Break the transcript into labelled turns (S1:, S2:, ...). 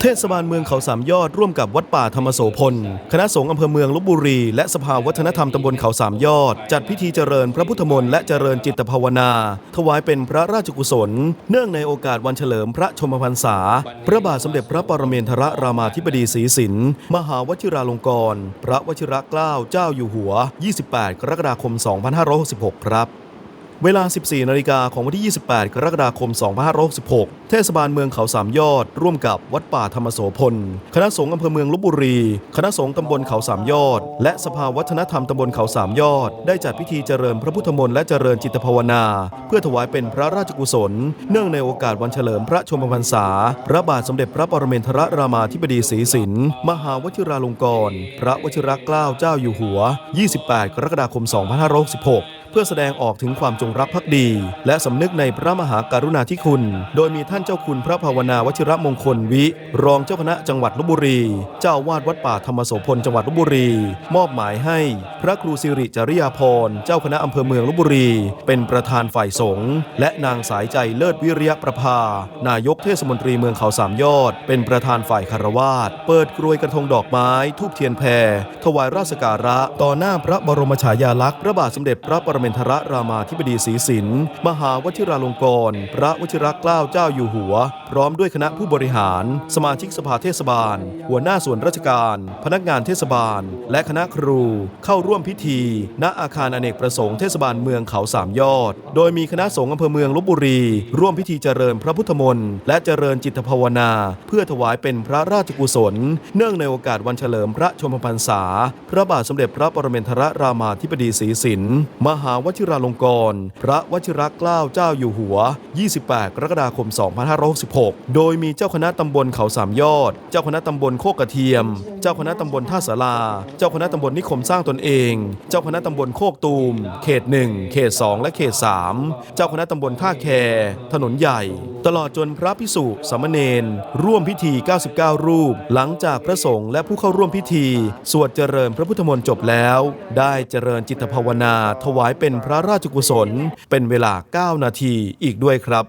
S1: เทศบาลเมืองเขาสามยอดร่วมกับวัดป่าธรรมโสพล คณะสงฆ์อำเภอเมืองลบบุรี และสภาวัฒนธรรมตำบลเขาสามยอด จัดพิธีเจริญพระพุทธมนต์และเจริญจิตภาวนา ถวายเป็นพระราชกุศล เนื่องในโอกาสวันเฉลิมพระชมพรรษา พระบาทสมเด็จพระปรเมนทรรามาธิบดีศรีสินมหาวชิราลงกรณพระวชิรเกล้าเจ้าอยู่หัว 28 กรกฎาคม 2566 ครับ เวลา 14 นาฬิกาของวันที่ 28 กรกฎาคม 2566 เทศบาลเมืองเขาสามยอด ร่วมกับวัดป่าธรรมโสพล คณะสงฆ์อำเภอเมืองลบบุรี คณะสงฆ์ตำบลเขาสามยอด และสภาวัฒนธรรมตำบลเขาสามยอด ได้จัดพิธีเจริญพระพุทธมนต์และเจริญจิตภาวนา เพื่อถวายเป็นพระราชกุศล เนื่องในโอกาสวันเฉลิมพระชมพรรษา พระบาทสมเด็จพระปรเมนทรรามาธิบดีศรีสิน มหาวชิราลงกรณ์ พระวชิรเกล้าเจ้าอยู่หัว 28 กรกฎาคม 2566 พื่อแสดงออกถึงความจงรักภักดี และสำนึกในพระมหากรุณาธิคุณ โดยมีท่านเจ้าคุณพระภาวนาวชิระมงคลวิ รองเจ้าคณะจังหวัดลบบุรี เจ้าวาดวัดป่าธรรมโสพลจังหวัดลบบุรี มอบหมายให้ พระครูสิริจริยาภรเจ้าคณะอำเภอเมืองลบบุรี เป็นประธานฝ่ายสงฆ์และนางสายใจเลิศวิริยประภา นายกเทศมนตรีเมืองเขาสามยอด เป็นประธานฝ่ายคารวาสเปิดกรวยกระทงดอกไม้ทูบเทียนแพรถวายราชการะ ต่อหน้าพระบรมฉายาลักษณ์พระบาทสมเด็จพระปรเมนทรรามาธิบดีศรีสิน มหาวชิราลงกรณพระวชิรเกล้าเจ้าอยู่หัว พร้อมด้วยคณะผู้บริหาร สมาชิกสภาเทศบาล หัวหน้าส่วนราชการ พนักงานเทศบาล และคณะครูเข้าร่วมพิธี ณอาคารอเนกประสงค์เทศบาลเมืองเขาสามยอด โดยมีคณะสงฆ์อำเภอเมืองลบบุรี ร่วมพิธีเจริญพระพุทธมนต์และเจริญจิตภาวนา เพื่อถวายเป็นพระราชกุศล เนื่องในโอกาสวันเฉลิมพระชมพรรษา พระบาทสมเด็จพระปรเมนทรรามาธิบดีศรีสิน มหาวชิราลงกรณพระวชิรเกล้าเจ้าอยู่หัว 28 กรกฎาคม 2566 โดยมีเจ้าคณะตำบลเขาสามยอด เจ้าคณะตำบลโคกกระเทียม เจ้าคณะตำบลท่าสารา เจ้าคณะตำบลนิคมสร้างตนเอง เจ้าคณะตำบลโคกตูม เขต 1 เขต 2 และเขต 3 เจ้าคณะตำบลท่าแค ถนนใหญ่ ตลอดจนพระพิสุสามเณรร่วมพิธี 99 รูป หลังจากพระสงฆ์และผู้เข้าร่วมพิธี สวดเจริญพระพุทธมนต์จบแล้ว ได้เจริญจิตภาวนาถวายเป็นพระราชกุศล เป็นเวลา 9 นาทีอีกด้วยครับ